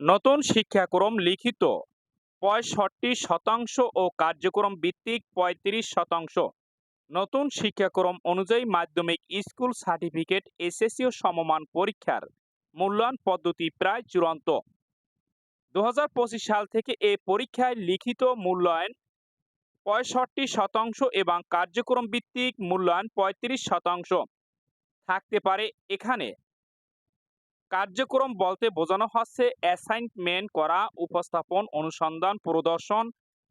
নতুন শিক্ষাক্রম লিখিত পঁয়ষট্টি শতাংশ ও কার্যক্রম ভিত্তিক পঁয়ত্রিশ শতাংশ। নতুন শিক্ষাক্রম অনুযায়ী মাধ্যমিক স্কুল সার্টিফিকেট, এসএসসি ও সমমান পরীক্ষার মূল্যায়ন পদ্ধতি প্রায় চূড়ান্ত। দু হাজার পঁচিশ সাল থেকে এ পরীক্ষায় লিখিত মূল্যায়ন পঁয়ষট্টি শতাংশ এবং কার্যক্রম ভিত্তিক মূল্যায়ন পঁয়ত্রিশ শতাংশ। থাকতে পারে এখানে কার্যক্রম বলতে বোঝানো হচ্ছে অ্যাসাইনমেন্ট করা, উপস্থাপন, অনুসন্ধান, প্রদর্শন,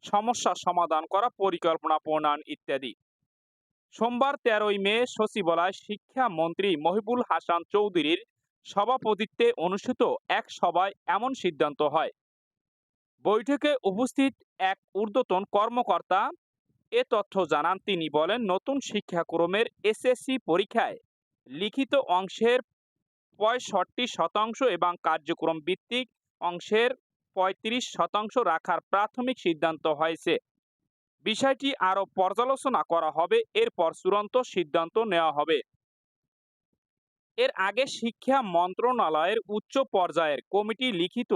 সমস্যা সমাধান করা, পরিকল্পনা প্রণয়ন ইত্যাদি। সোমবার তেরোই মে সচিবালয় শিক্ষামন্ত্রী মহিবুল হাসান চৌধুরীর সভাপতিত্বে অনুষ্ঠিত এক সভায় এমন সিদ্ধান্ত হয়। বৈঠকে উপস্থিত এক ঊর্ধ্বতন কর্মকর্তা এ তথ্য জানান। তিনি বলেন, নতুন শিক্ষাক্রমের এসএসসি পরীক্ষায় লিখিত অংশের পঁয়ষট্টি শতাংশ এবং কার্যক্রম ভিত্তিক অংশের পঁয়ত্রিশ শতাংশ রাখার প্রাথমিক সিদ্ধান্ত হয়েছে। বিষয়টি আরও পর্যালোচনা করা হবে, এরপর চূড়ান্ত সিদ্ধান্ত নেওয়া হবে। এর আগে শিক্ষা মন্ত্রণালয়ের উচ্চ পর্যায়ের কমিটি লিখিত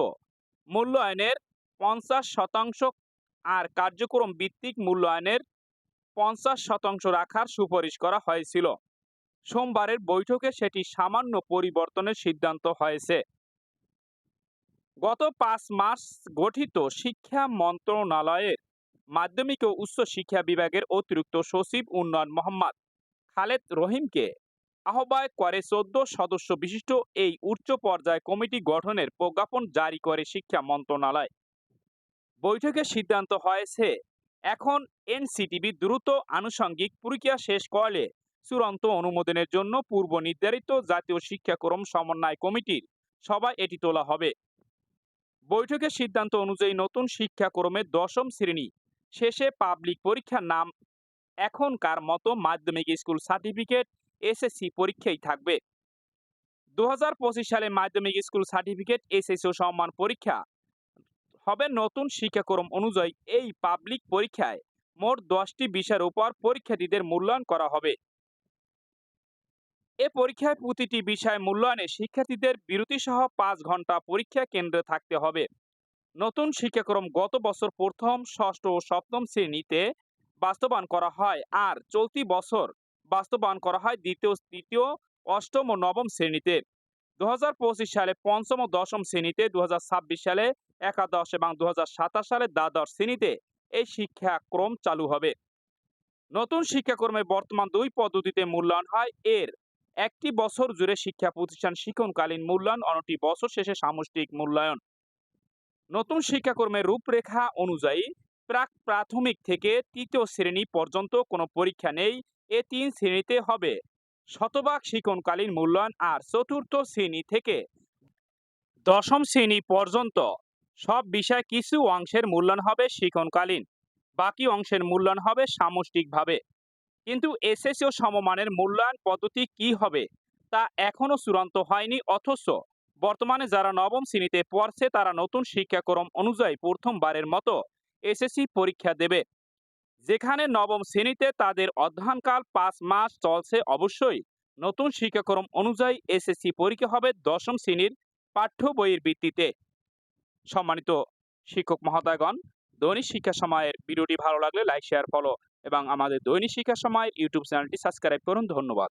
মূল্যায়নের পঞ্চাশ শতাংশ আর কার্যক্রম ভিত্তিক মূল্যায়নের পঞ্চাশ শতাংশ রাখার সুপারিশ করা হয়েছিল। সোমবারের বৈঠকে সেটি সামান্য পরিবর্তনের সিদ্ধান্ত হয়েছে। গত পাঁচ মাস গঠিত শিক্ষা মন্ত্রণালয়ের মাধ্যমিক ও উচ্চ শিক্ষা বিভাগের অতিরিক্ত সচিব উন্নয়ন মোহাম্মদ খালেদ রহিমকে আহ্বায়ক করে চোদ্দ সদস্য বিশিষ্ট এই উচ্চ পর্যায় কমিটি গঠনের প্রজ্ঞাপন জারি করে শিক্ষা মন্ত্রণালয়। বৈঠকে সিদ্ধান্ত হয়েছে, এখন এনসিটিভি দ্রুত আনুষঙ্গিক পরীক্ষা শেষ করলে চূড়ান্ত অনুমোদনের জন্য পূর্ব নির্ধারিত জাতীয় শিক্ষাক্রম সমন্বয় কমিটির সভায় এটি তোলা হবে। বৈঠকের সিদ্ধান্ত অনুযায়ী নতুন শিক্ষাক্রমের দশম শ্রেণি শেষে পাবলিক পরীক্ষার নাম এখনকার মতো মাধ্যমিক স্কুল সার্টিফিকেট এসএসসি পরীক্ষাই থাকবে। দু হাজার পঁচিশ সালে মাধ্যমিক স্কুল সার্টিফিকেট এসএসসি সম্মান পরীক্ষা হবে নতুন শিক্ষাক্রম অনুযায়ী এই পাবলিক পরীক্ষায় মোট দশটি বিষয়ের উপর পরীক্ষার্থীদের মূল্যায়ন করা হবে। এ পরীক্ষায় প্রতিটি বিষয় মূল্যায়নে শিক্ষার্থীদের বিরতিসহ পাঁচ ঘণ্টা পরীক্ষা কেন্দ্রে থাকতে হবে। নতুন শিক্ষাক্রম গত বছর প্রথম, ষষ্ঠ ও সপ্তম শ্রেণীতে বাস্তবায়ন করা হয় আর চলতি বছর বাস্তবায়ন করা হয় দ্বিতীয়, তৃতীয়, অষ্টম ও নবম শ্রেণীতে। দু হাজার পঁচিশ সালে পঞ্চম ও দশম শ্রেণীতে দু হাজার ছাব্বিশ সালে একাদশ এবং দু হাজার সাতাশ সালে দ্বাদশ শ্রেণীতে এই শিক্ষাক্রম চালু হবে। নতুন শিক্ষাক্রমে বর্তমান দুই পদ্ধতিতে মূল্যায়ন হয়। এর একটি বছর জুড়ে শিক্ষা প্রতিষ্ঠান শিক্ষণকালীন মূল্যায়ন, অন্যটি বছর শেষে সামষ্টিক মূল্যায়ন। নতুন শিক্ষাকর্মের রূপরেখা অনুযায়ী প্রাক প্রাথমিক থেকে তৃতীয় শ্রেণি পর্যন্ত কোনো পরীক্ষা নেই, এ তিন শ্রেণীতে হবে। শতভাগ শিক্ষণকালীন মূল্যায়ন আর চতুর্থ শ্রেণি থেকে দশম শ্রেণি পর্যন্ত সব বিষয় কিছু অংশের মূল্যায়ন হবে শিক্ষণকালীন, বাকি অংশের মূল্যায়ন হবে সামষ্টিকভাবে। কিন্তু এসএসসি সমমানের মূল্যায়ন পদ্ধতি কি হবে তা এখনও চূড়ান্ত হয়নি, অথচ বর্তমানে যারা নবম শ্রেণীতে পড়ছে তারা নতুন শিক্ষাক্রম অনুযায়ী প্রথমবারের মতো এসএসসি পরীক্ষা দেবে। যেখানে নবম শ্রেণীতে তাদের অধ্যয়নকাল পাঁচ মাস চলছে, অবশ্যই নতুন শিক্ষাক্রম অনুযায়ী এসএসসি পরীক্ষা হবে দশম শ্রেণির পাঠ্য বইয়ের ভিত্তিতে। সম্মানিত শিক্ষক মহোদয়গণ, দৈনিক শিক্ষা সময়ের ভিডিওটি ভালো লাগলে লাইক, শেয়ার, ফলো এবং আমাদের দৈনিক শিক্ষা সময় ইউটিউব চ্যানেলটি সাবস্ক্রাইব করুন। ধন্যবাদ।